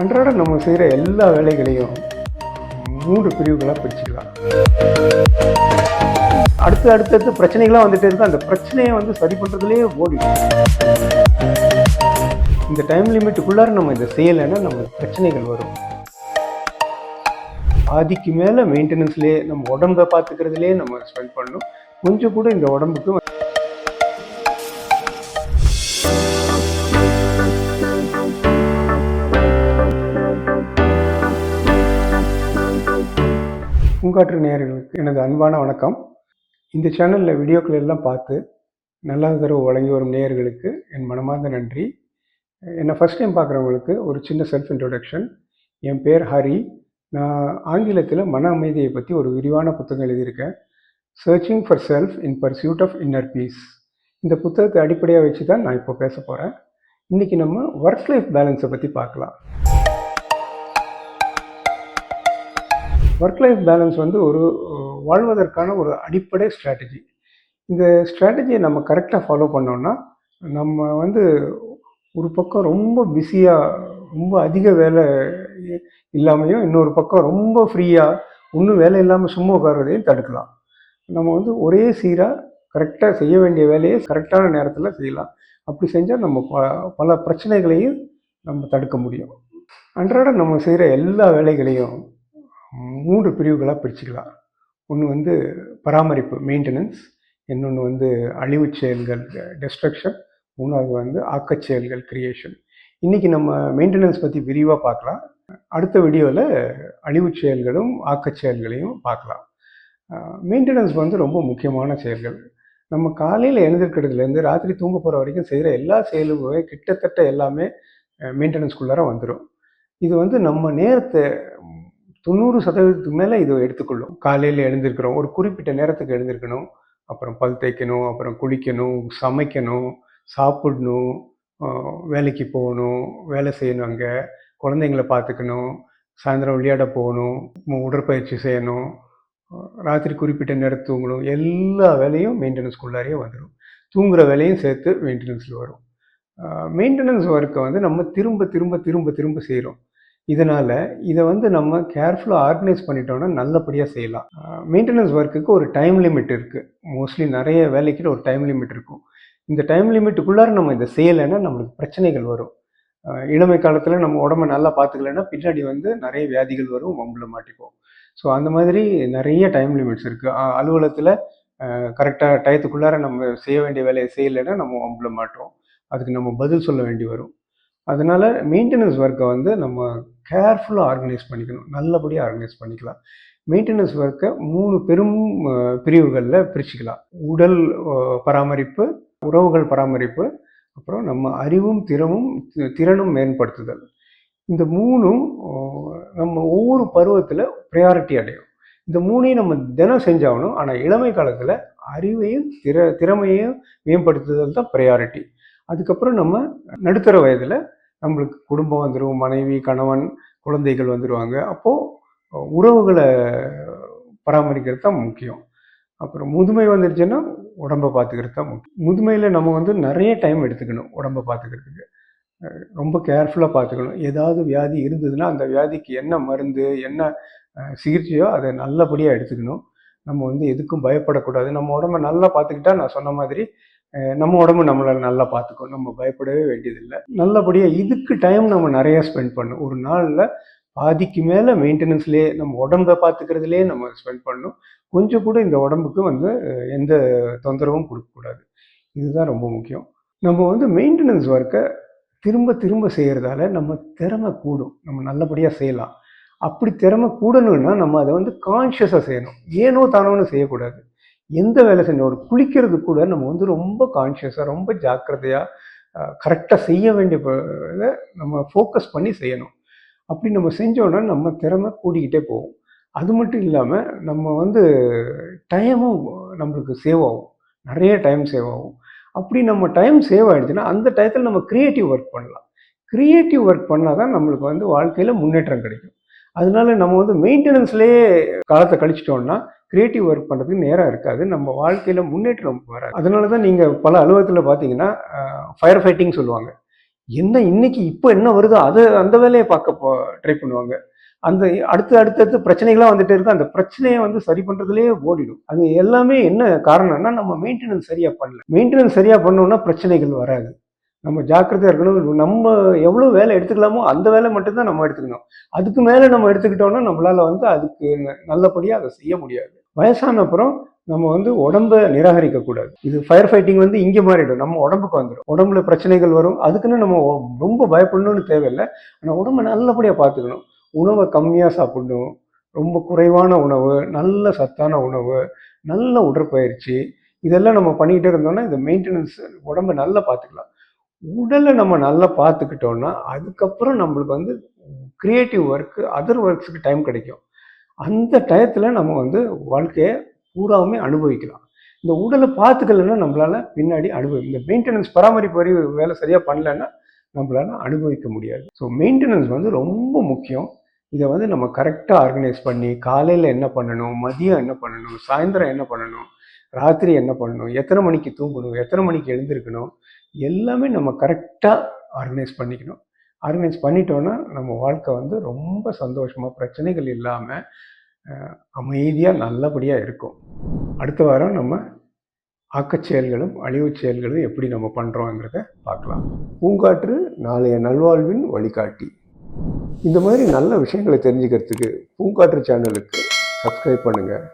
அன்றாட நம்ம செய்கிற எல்லா வேலைகளையும் மூன்று பிரிவுகளாக பிரிச்சுக்கலாம். அடுத்து அடுத்தடுத்து பிரச்சனைகளாக வந்துட்டே இருக்கு அந்த பிரச்சனையை வந்து சரி பண்ணுறதுலேயே ஓடி இந்த டைம் லிமிட்டுக்குள்ளார நம்ம இதை செய்யலைன்னா நமக்கு பிரச்சனைகள் வரும். பாதிக்கு மேலே மெயின்டெனன்ஸ்லேயே நம்ம உடம்பை பார்த்துக்கிறதுலே நம்ம ஸ்பெண்ட் பண்ணணும். கொஞ்சம் கூட இந்த உடம்புக்கு பூங்காற்று நேயர்களுக்கு எனது அன்பான வணக்கம். இந்த சேனலில் வீடியோக்கள் எல்லாம் பார்த்து நல்ல தரவு வழங்கி வரும் நேயர்களுக்கு என் மனமார்ந்த நன்றி. என்னை ஃபஸ்ட் டைம் பார்க்குறவங்களுக்கு ஒரு சின்ன செல்ஃப் இன்ட்ரொடக்ஷன் என் பேர் ஹரி. நான் ஆங்கிலத்தில் மன அமைதியை பற்றி ஒரு விரிவான புத்தகம் எழுதியிருக்கேன். Searching for self in pursuit of inner peace இந்த புத்தகத்தை அடிப்படையாக வச்சு தான் நான் இப்போ பேச போகிறேன் இன்றைக்கி நம்ம ஒர்க் லைஃப் பேலன்ஸை பற்றி பார்க்கலாம். ஒர்க் லைஃப் பேலன்ஸ் வந்து ஒரு வாழ்வதற்கான ஒரு அடிப்படை ஸ்ட்ராட்டஜி இந்த ஸ்ட்ராட்டஜியை நம்ம கரெக்டாக ஃபாலோ பண்ணோம்னா நம்ம வந்து ஒரு பக்கம் ரொம்ப பிஸியாக ரொம்ப அதிக வேலை இல்லாமையும் இன்னொரு பக்கம் ரொம்ப ஃப்ரீயாக ஒன்றும் வேலை இல்லாமல் சும்மா உட்கார்றதையும் தடுக்கலாம். நம்ம வந்து ஒரே சீராக கரெக்டாக செய்ய வேண்டிய வேலையை கரெக்டான நேரத்தில் செய்யலாம். அப்படி செஞ்சால் நம்ம ப பல பிரச்சனைகளையும் நம்ம தடுக்க முடியும். அன்றாட நம்ம செய்கிற எல்லா வேலைகளையும் மூன்று பிரிவுகளாக பிரிச்சுக்கலாம். ஒன்று வந்து பராமரிப்பு மெயின்டெனன்ஸ் இன்னொன்று வந்து அழிவு செயல்கள் டெஸ்ட்ரக்ஷன் மூணாவது வந்து ஆக்கச் செயல்கள் கிரியேஷன் இன்றைக்கி நம்ம மெயின்டெனன்ஸ் பற்றி விரிவாக பார்க்கலாம். அடுத்த வீடியோவில் அழிவுச் செயல்களும் ஆக்கச் செயல்களையும் பார்க்கலாம். மெயின்டெனன்ஸ் வந்து ரொம்ப முக்கியமான செயல்கள். நம்ம காலையில் எழுந்திருக்கிறதுலேருந்து ராத்திரி தூங்க போகிற வரைக்கும் செய்கிற எல்லா செயலுமே கிட்டத்தட்ட எல்லாமே மெயின்டெனன்ஸ்குள்ளார வந்துடும் இது வந்து நம்ம நேரத்தை தொண்ணூறு சதவீதத்துக்கு மேலே இதை எடுத்துக்கொள்ளும். காலையில் எழுந்திருக்கிறோம் ஒரு குறிப்பிட்ட நேரத்துக்கு எழுந்திருக்கணும். அப்புறம் பல் தேய்க்கணும் அப்புறம் குளிக்கணும் சமைக்கணும் சாப்பிடணும் வேலைக்கு போகணும் வேலை செய்யணும் அங்கே குழந்தைங்கள பார்த்துக்கணும் சாயந்தரம் விளையாட போகணும் உடற்பயிற்சி செய்யணும் ராத்திரி குறிப்பிட்ட நேரம் தூங்கணும். எல்லா வேலையும் மெயின்டெனன்ஸ்குள்ளாரையே வந்துடும் தூங்குகிற வேலையும் சேர்த்து மெயின்டெனன்ஸில் வரும். மெயின்டெனன்ஸ் ஒர்க்கை வந்து நம்ம திரும்ப திரும்ப திரும்ப திரும்ப செய்கிறோம் இதனால் இதை வந்து நம்ம கேர்ஃபுல்லாக ஆர்கனைஸ் பண்ணிட்டோம்னா நல்லபடியாக செய்யலாம். மெயின்டெனன்ஸ் ஒர்க்குக்கு ஒரு டைம் லிமிட் இருக்குது மோஸ்ட்லி நிறைய வேலைக்கு ஒரு டைம் லிமிட் இருக்கும். இந்த டைம் லிமிட்டுக்குள்ளார நம்ம இதை செய்யலைன்னா நம்மளுக்கு பிரச்சனைகள் வரும். இளமை காலத்தில் நம்ம உடம்ப நல்லா பார்த்துக்கலன்னா பின்னாடி வந்து நிறைய வியாதிகள் வரும் வம்புல மாட்டிப்போம் ஸோ அந்த மாதிரி நிறைய டைம் லிமிட்ஸ் இருக்குது அலுவலகத்தில் கரெக்டாக டயத்துக்குள்ளார நம்ம செய்ய வேண்டிய வேலையை செய்யலைன்னா நம்ம வம்புல மாட்டோம் அதுக்கு நம்ம பதில் சொல்ல வேண்டி வரும். அதனால் மெயின்டெனன்ஸ் ஒர்க்கை வந்து நம்ம கேர்ஃபுல்லாக ஆர்கனைஸ் பண்ணிக்கணும். நல்லபடியாக ஆர்கனைஸ் பண்ணிக்கலாம். மெயின்டெனன்ஸ் ஒர்க்கை மூணு பெரும் பிரிவுகளில் பிரிச்சுக்கலாம். உடல் பராமரிப்பு உறவுகள் பராமரிப்பு அப்புறம் நம்ம அறிவும் திறமும் திறனும் மேம்படுத்துதல். இந்த மூணும் நம்ம ஒவ்வொரு பருவத்தில் ப்ரையாரிட்டி அடையும். இந்த மூணையும் நம்ம தினம் செஞ்சாகணும். ஆனால் இளமை காலத்தில் அறிவையும் திற திறமையையும் மேம்படுத்துதல் தான் ப்ரையாரிட்டி அதுக்கப்புறம் நம்ம நடுத்தர வயதில் நம்மளுக்கு குடும்பம் வந்துடும் மனைவி கணவன் குழந்தைகள் வந்துடுவாங்க அப்போது உறவுகளை பராமரிக்கிறது தான் முக்கியம். அப்புறம் முதுமை வந்துருச்சுன்னா உடம்பை பார்த்துக்கிறது தான் முக்கியம். முதுமையில் நம்ம வந்து நிறைய டைம் எடுத்துக்கணும் உடம்பை பார்த்துக்கிறதுக்கு ரொம்ப கேர்ஃபுல்லாக பார்த்துக்கணும் ஏதாவது வியாதி இருந்ததுன்னா அந்த வியாதிக்கு என்ன மருந்து என்ன சிகிச்சையோ அதை நல்லபடியாக எடுத்துக்கணும். நம்ம வந்து எதுக்கும் பயப்படக்கூடாது. நம்ம உடம்ப நல்லா பார்த்துக்கிட்டா நான் சொன்ன மாதிரி நம்ம உடம்பு நம்மளை நல்லா பார்த்துக்கும். நம்ம பயப்படவே வேண்டியதில்லை. நல்லபடியாக இதுக்கு டைம் நம்ம நிறைய ஸ்பெண்ட் பண்ணணும். ஒரு நாளில் பாதிக்கு மேலே மெயின்டெனன்ஸ்லேயே நம்ம உடம்பை பார்த்துக்கிறதுலே நம்ம ஸ்பெண்ட் பண்ணணும். கொஞ்சம் கூட இந்த உடம்புக்கு வந்து எந்த தொந்தரவும் கொடுக்கக்கூடாது இதுதான் ரொம்ப முக்கியம். நம்ம வந்து மெயின்டெனன்ஸ் ஒர்க்கை திரும்ப திரும்ப செய்கிறதால நம்ம திறமை கூடும். நம்ம நல்லபடியாக செய்யலாம். அப்படி திறமை கூடணும்னா நம்ம அதை வந்து கான்ஷியஸாக செய்யணும். ஏனோ தானோன்னு செய்யக்கூடாது. எந்த வேலை செஞ்சோம் குளிக்கிறது கூட நம்ம வந்து ரொம்ப கான்ஷியஸாக ரொம்ப ஜாக்கிரதையாக கரெக்டாக செய்ய வேண்டிய இதை நம்ம ஃபோக்கஸ் பண்ணி செய்யணும். அப்படி நம்ம செஞ்சோன்னா நம்ம திறமை கூடிக்கிட்டே போகும். அது மட்டும் இல்லாமல் நம்ம வந்து டைமும் நம்மளுக்கு சேவ் ஆகும். நிறைய டைம் சேவ் ஆகும். அப்படி நம்ம டைம் சேவ் ஆகிடுச்சுன்னா அந்த டயத்தில் நம்ம க்ரியேட்டிவ் ஒர்க் பண்ணலாம். க்ரியேட்டிவ் ஒர்க் பண்ணால் தான் நம்மளுக்கு வந்து வாழ்க்கையில் முன்னேற்றம் கிடைக்கும். அதனால நம்ம வந்து மெயின்டெனன்ஸ்லேயே காலத்தை கழிச்சிட்டோம்னா கிரியேட்டிவ் ஒர்க் பண்ணுறதுக்கு நேரம் இருக்காது. நம்ம வாழ்க்கையில் முன்னேற்றம் வராது. அதனால தான் நீங்கள் பல அலுவலகத்தில் பார்த்தீங்கன்னா ஃபயர் ஃபைட்டிங் சொல்லுவாங்க. என்ன இன்னைக்கு இப்போ என்ன வருதோ அதை அந்த வேலையை பார்க்க ட்ரை பண்ணுவாங்க. அந்த அடுத்து அடுத்தடுத்து பிரச்சனைகளாக வந்துட்டு இருக்கு அந்த பிரச்சனையை வந்து சரி பண்ணுறதுலேயே ஓடிடும். அது எல்லாமே என்ன காரணம்னா நம்ம மெயின்டெனன்ஸ் சரியாக பண்ணல. மெயின்டெனன்ஸ் சரியாக பண்ணோம்னா பிரச்சனைகள் வராது. நம்ம ஜாக்கிரதையாக இருக்கணும். நம்ம எவ்வளோ வேலை எடுத்துக்கலாமோ அந்த வேலை மட்டும்தான் நம்ம எடுத்துக்கணும். அதுக்கு மேலே நம்ம எடுத்துக்கிட்டோம்னா நம்மளால் வந்து அதுக்கு நல்லபடியாக அதை செய்ய முடியாது. வயசான அப்புறம் நம்ம வந்து உடம்ப நிராகரிக்கக்கூடாது. இது ஃபயர் ஃபைட்டிங் வந்து இங்கே மாறிடும். நம்ம உடம்புக்கு வந்துடும் உடம்புல பிரச்சனைகள் வரும். அதுக்குன்னு நம்ம ரொம்ப பயப்படணும்னு தேவையில்லை. ஆனால் உடம்ப நல்லபடியாக பார்த்துக்கணும். உணவை கம்மியாக சாப்பிடணும். ரொம்ப குறைவான உணவு நல்ல சத்தான உணவு நல்ல உடற்பயிற்சி இதெல்லாம் நம்ம பண்ணிக்கிட்டே இருந்தோம்னா இந்த மெயின்டெனன்ஸ் உடம்ப நல்லா பார்த்துக்கலாம். உடலை நம்ம நல்லா பார்த்துக்கிட்டோம்னா அதுக்கப்புறம் நம்மளுக்கு வந்து கிரியேட்டிவ் ஒர்க்கு அதர் ஒர்க்ஸுக்கு டைம் கிடைக்கும். அந்த டயத்தில் நம்ம வந்து வாழ்க்கையை பூராவுமே அனுபவிக்கலாம். இந்த உடலை பார்த்துக்கலன்னா நம்மளால் பின்னாடி அனுபவி இந்த மெயின்டெனன்ஸ் பராமரிப்பு வரி வேலை சரியாக பண்ணலன்னா நம்மளால அனுபவிக்க முடியாது. ஸோ மெயின்டெனன்ஸ் வந்து ரொம்ப முக்கியம். இதை வந்து நம்ம கரெக்டாக ஆர்கனைஸ் பண்ணி காலையில் என்ன பண்ணணும் மதியம் என்ன பண்ணணும் சாயந்தரம் என்ன பண்ணணும் ராத்திரி என்ன பண்ணணும் எத்தனை மணிக்கு தூங்கணும் எத்தனை மணிக்கு எழுந்திருக்கணும் எல்லாமே நம்ம கரெக்டாக ஆர்கனைஸ் பண்ணிக்கணும். ஆர்கனைஸ் பண்ணிட்டோன்னா நம்ம வாழ்க்கை வந்து ரொம்ப சந்தோஷமாக பிரச்சனைகள் இல்லாமல் அமைதியாக நல்லபடியாக இருக்கும். அடுத்த வாரம் நம்ம ஆக்கச் செயல்களும் அழிவுச் செயல்களும் எப்படி நம்ம பண்ணுறோங்கிறத பார்க்கலாம். பூங்காற்று நாளைய நல்வாழ்வின் வழிகாட்டி. இந்த மாதிரி நல்ல விஷயங்களை தெரிஞ்சுக்கிறதுக்கு பூங்காற்று சேனலுக்கு சப்ஸ்கிரைப் பண்ணுங்கள்